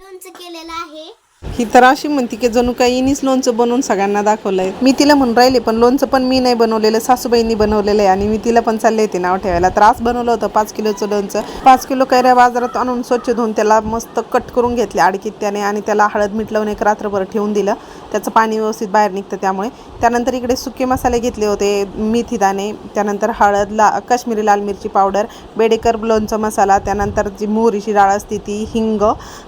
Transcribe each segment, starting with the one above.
लोणचं केलेलं आहे. ही तर अशी म्हणते की जणू काही इनीच लोणचं बनवून सगळ्यांना दाखवलंय. मी तिला म्हणून राहिले पण लोणचं पण मी नाही बनवलेलं सासूबाईंनी बनवलेलं आहे आणि मी तिला पण चालले होते नाव ठेवायला. तर आज बनवलं होतं पाच किलोचं लोणचं. पाच किलो कैऱ्या बाजारात आणून स्वच्छ धुवून त्याला मस्त कट करून घेतले आडकीत त्याने आणि त्याला हळद मीठ लावून एक रात्रभर ठेवून दिलं. त्याचं पाणी व्यवस्थित बाहेर निघतं त्यामुळे. त्यानंतर इकडे सुके मसाले घेतले होते मेथी दाणे त्यानंतर हळद ला काश्मीरी लाल मिरची पावडर बेडेकर लोणचं मसाला त्यानंतर जी मोहरीची डाळ असते ती हिंग.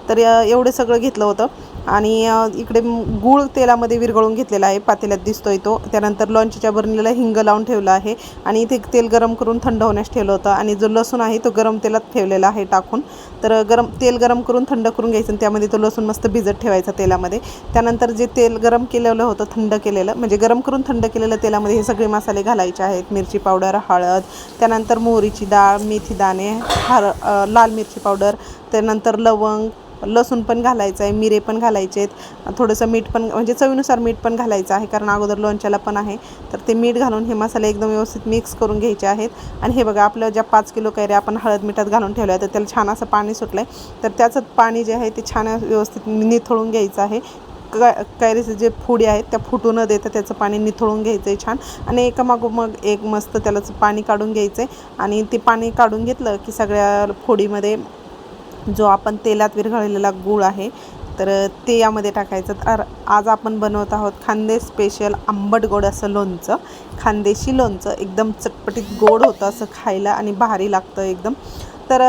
तर एवढं सगळं घेतलं होतं. आणि इकडे गूळ तेलामध्ये विरघळून घेतलेला आहे पातेल्यात दिसतोय तो. त्यानंतर लॉन्चच्या बरणीला हिंग लावून ठेवला आहे आणि इथे तेल गरम करून थंड होण्यास ठेवलं होतं. आणि जो लसूण आहे तो गरम तेलात ठेवलेला आहे टाकून. तर गरम तेल गरम करून थंड करून घ्यायचं आणि त्यामध्ये तो लसूण मस्त भिजत ठेवायचा तेलामध्ये. त्यानंतर जे तेल गरम केलेलं होतं थंड केलेलं म्हणजे गरम करून थंड केलेलं तेलामध्ये हे सगळे मसाले घालायचे आहेत. मिरची पावडर हळद त्यानंतर मोहरीची डाळ मेथी दाणे हर लाल मिरची पावडर त्यानंतर लवंग लसूण पण घालायचं आहे मिरे पण घालायचे आहेत थोडंसं मीठ पण म्हणजे चवीनुसार मीठ पण घालायचं आहे कारण अगोदर लोणच्याला पण आहे. तर ते मीठ घालून हे मसाले एकदम व्यवस्थित मिक्स करून घ्यायचे आहेत. आणि हे बघा आपलं ज्या पाच किलो कैऱ्या आपण हळद मिठात घालून ठेवल्या तर त्याला छान असं पाणी सुटलं आहे तर त्याचं पाणी जे आहे ते छान व्यवस्थित निथळून घ्यायचं आहे. क कैरीचे जे फोडी आहेत त्या फुटू न देता त्याचं पाणी निथळून घ्यायचं आहे छान. आणि एकामागोमग एक मस्त त्याला पाणी काढून घ्यायचं आहे आणि ते पाणी काढून घेतलं की सगळ्या फोडीमध्ये जो आपण तेलात विरघळलेला गूळ आहे तर ते यामध्ये टाकायचं. तर आज आपण बनवत आहोत खांदे स्पेशल आंबट गोड असं लोणचं. खांदेशी लोणचं एकदम चटपटीत गोड होतं असं खायला आणि भारी लागतं एकदम. तर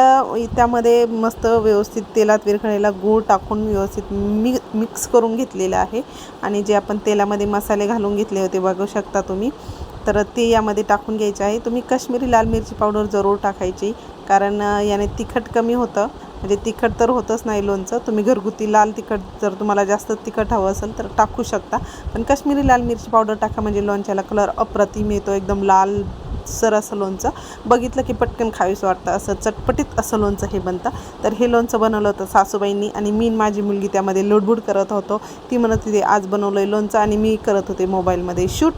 त्यामध्ये मस्त व्यवस्थित तेलात विरघळलेला गूळ टाकून व्यवस्थित मी मिक्स करून घेतलेलं आहे. आणि जे आपण तेलामध्ये मसाले घालून घेतले होते बघू शकता तुम्ही. तर ते यामध्ये टाकून घ्यायचे आहे. तुम्ही कश्मीरी लाल मिरची पावडर जरूर टाकायची कारण याने तिखट कमी होतं. म्हणजे तिखट तर होतच नाही लोणचं. तुम्ही घरगुती लाल तिखट जर तुम्हाला जास्त तिखट हवं असेल तर टाकू शकता. पण काश्मीरी लाल मिरची पावडर टाका म्हणजे लोणच्याला कलर अप्रतिम येतो एकदम लाल सर असं लोणचं. बघितलं की पटकन खावीसं वाटतं असं चटपटीत असं लोणचं हे बनतं. तर हे लोणचं बनवलं होतं सासूबाईंनी आणि मी माझी मुलगी त्यामध्ये लुडबुड करत होतो. ती म्हणत होती आज बनवलं आहे लोणचं आणि मी करत होते मोबाईलमध्ये शूट.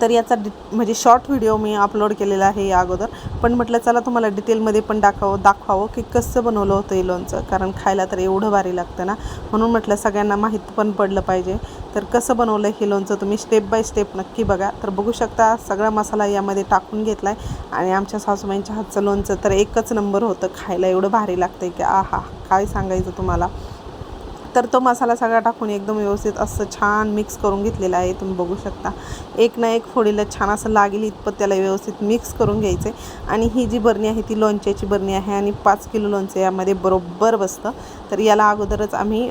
तर याचा डि म्हणजे शॉर्ट व्हिडिओ मी अपलोड केलेला आहे या अगोदर. पण म्हटलं चला तुम्हाला डिटेलमध्ये पण दाखवावं दाखवावं की कसं बनवलं होतं हे लोणचं. कारण खायला तर एवढं भारी लागतं ना. म्हणून म्हटलं सगळ्यांना माहीत पण पडलं पाहिजे. तर कसं बनवलं हे लोणचं तुम्ही स्टेप बाय स्टेप नक्की बघा. तर बघू शकता सगळा मसाला यामध्ये टाकून घेतला आहे आणि आमच्या सासूबाईंच्या हातचं लोणचं तर एकच नंबर होतं. खायला एवढं भारी लागतं की आहा काय सांगायचं तुम्हाला? तर तो मसाला सगळा टाकून एकदम व्यवस्थित असं छान मिक्स करून घेतलेला आहे. तुम्ही बघू शकता. एक ना एक फोडीला छान असं लागेल इतपत त्याला व्यवस्थित मिक्स करून घ्यायचं. आहे आणि ही जी बरणी आहे ती लोणच्याची बरणी आहे आणि पाच किलो लोणचं यामध्ये बरोबर बसतं. तर याला अगोदरच आम्ही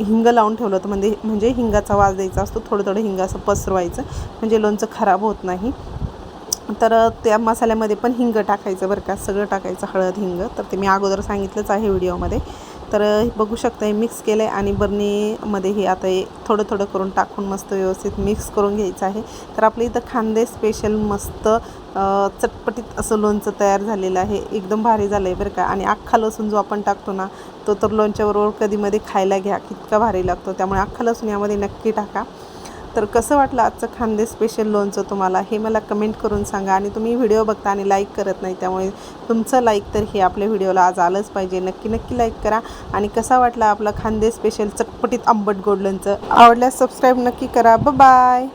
हिंग लावून ठेवलं होतं. म्हणजे म्हणजे हिंगाचा वास द्यायचा असतो. थोडं थोडं हिंग असं पसरवायचं. म्हणजे लोणचं खराब होत नाही. तर त्या मसाल्यामध्ये पण हिंग टाकायचं बरं का. सगळं टाकायचं हळद हिंग. तर ते मी अगोदर सांगितलंच आहे व्हिडिओमध्ये. तर बघू शकता हे मिक्स केलं आहे आणि बरणीमध्ये हे आता हे थोडं थोडं करून टाकून मस्त व्यवस्थित मिक्स करून घ्यायचं आहे. तर आपल्या इथं खांदे स्पेशल मस्त चटपटीत असं लोणचं तयार झालेलं आहे. एकदम भारी झालं आहे बरं का. आणि अख्खा लसूण जो आपण टाकतो ना तो तर लोणच्याबरोबर कधीमध्ये खायला घ्या कितका भारी लागतो. त्यामुळे अख्खा लसूण यामध्ये नक्की टाका. तर कसं वाटलं आजचं खांदे स्पेशल लोणचं तुम्हाला? हे मला कमेंट करून सांगा आणि तुम्ही व्हिडिओ बघता आणि लाईक करत नाही त्यामुळे तुमचं लाईक तर हे आपल्या व्हिडिओला आज आलंच पाहिजे. नक्की नक्की लाईक करा. आणि कसा वाटला आपला खांदे स्पेशल चटपटीत आंबट गोड लोणचं? आवडल्यास सबस्क्राईब नक्की करा. ब बाय